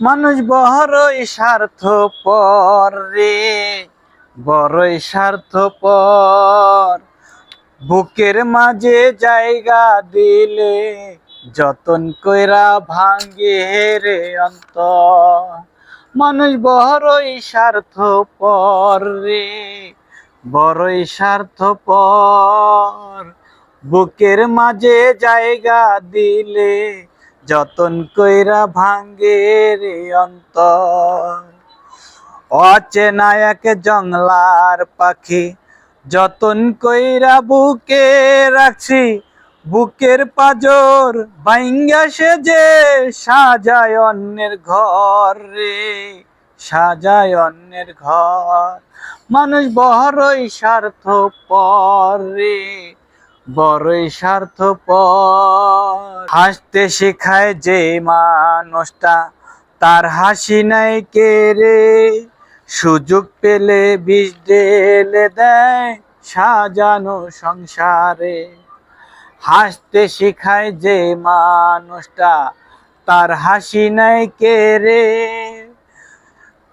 মানুষ বড়ই স্বার্থ রে, বড়ই স্বার্থ পর বুকের মাঝে জায়গা দিলে যতন কইরা ভাঙ্গে রে অন্তর। মানুষ বড়ই স্বার্থ রে, বড়ই স্বার্থ পর বুকের মাঝে জায়গা দিলে যতন কইরা ভাঙ্গে রে অন্তর। অচেনা এক জংলার পাখি, যতন কইরা বুকে রাখছি, বুকের পাজর বাইঙ্গা সে যে সাজায় অন্যের ঘর রে, সাজায় অন্যের ঘর। মানুষ বহরই স্বার্থ পর রে বড়ই স্বার্থ হাসতে শেখায় যে মানুষটা, তার হাসি নাই কে রে? সুযোগ পেলে বিষ ঢেলে দেয় সাজানো সংসারে। হাসতে শেখায় যে মানুষটা, তার হাসি নাই কে রে?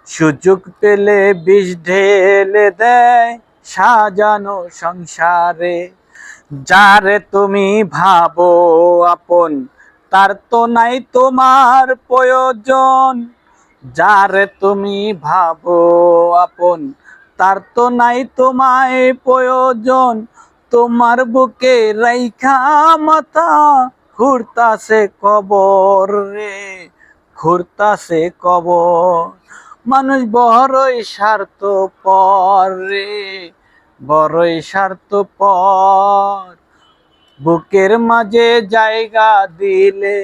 সুযোগ পেলে বিষ ঢেলে দেয় সাজানো সংসারে। যারে তুমি ভাবো আপন, তার তো নাই তোমার প্রয়োজন। যারে তুমি ভাবো আপন, তার তো নাই তোমায় প্রয়োজন। তোমার বুকে রাইখা মাথা ঘুরতাছে কবর রে ঘুরতাছে কবর। মানুষ বড়ই স্বার্থ পর রে। বড়ই স্বার্থ পর বুকের মাঝে জায়গা দিলে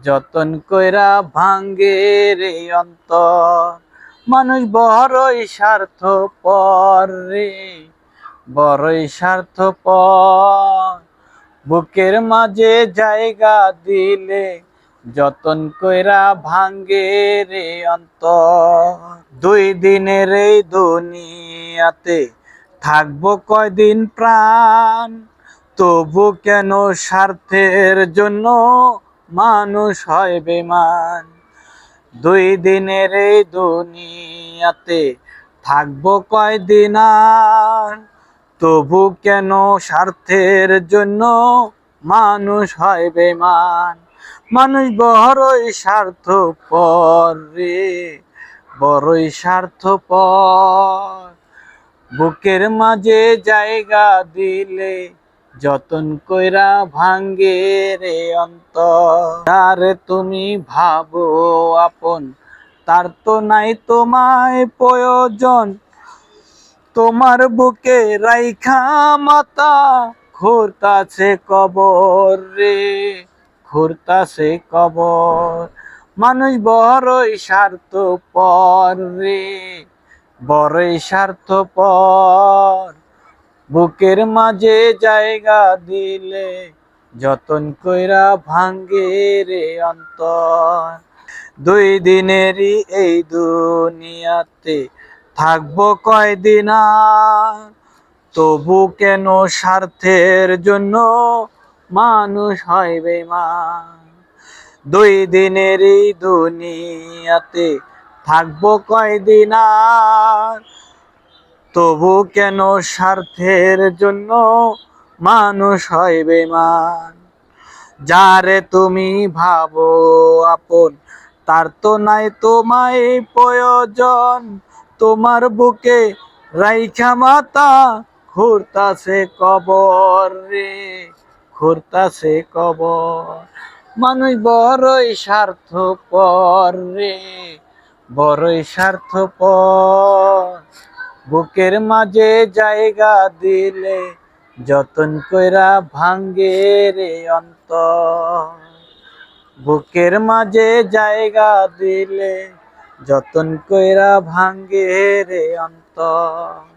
যতন কইরা ভাঙ্গে রে অন্তর। মানুষ বড়ই স্বার্থ পর রে, বড়ই স্বার্থ পর বুকের মাঝে জায়গা দিলে যতন কইরা ভাঙ্গে রে অন্তর। দুই দিনের এই দুনিয়াতে থাকব কয়দিন প্রাণ? তবু কেন স্বার্থের জন্য মানুষ হয় বেমান দুই দিনের এই দুনিয়াতে থাকব কয়দিন আর? তবু কেন স্বার্থের জন্য মানুষ হয় বেমান মানুষ বড়ই স্বার্থ পর রে, বড়ই স্বার্থ পর বুকের মাঝে জায়গা দিলে যতন কইরা ভাঙ্গে রে অন্তর। তারে তুমি ভাবো আপন, তার তো নাই তোমায় প্রয়োজন। তোমার বুকে রাইখা মাতা ঘুরতাছে কবর রে ঘুরতাছে কবর। মানুষ বড়ই স্বার্থ পর রে। বড়ই স্বার্থ পর বুকের মাঝে জায়গা দিলে যতন কইরা ভাঙ্গে রে অন্তর। দুই দিনেরই এই দুনিয়াতে থাকব কয়দিন তবু কেন স্বার্থের জন্য মানুষ হয় বেমান দুই দিনেরই দুনিয়াতে থাকব কয়দিন আর? তবু কেন স্বার্থের জন্য মানুষ হয় বেমান যারে তুমি ভাবো আপন, তার তো নাই তোমায় প্রয়োজন। তোমার বুকে রাইখা মাতা ঘুরতাছে কবর রে ঘুরতাছে কবর। মানুষ বড়ই স্বার্থ পর রে। বড়ই স্বার্থ বুকের মাঝে জায়গা দিলে যতন কইরা ভাঙ্গে রে অন্ত বুকের মাঝে জায়গা দিলে যতন কইরা ভাঙ্গে রে অন্তর।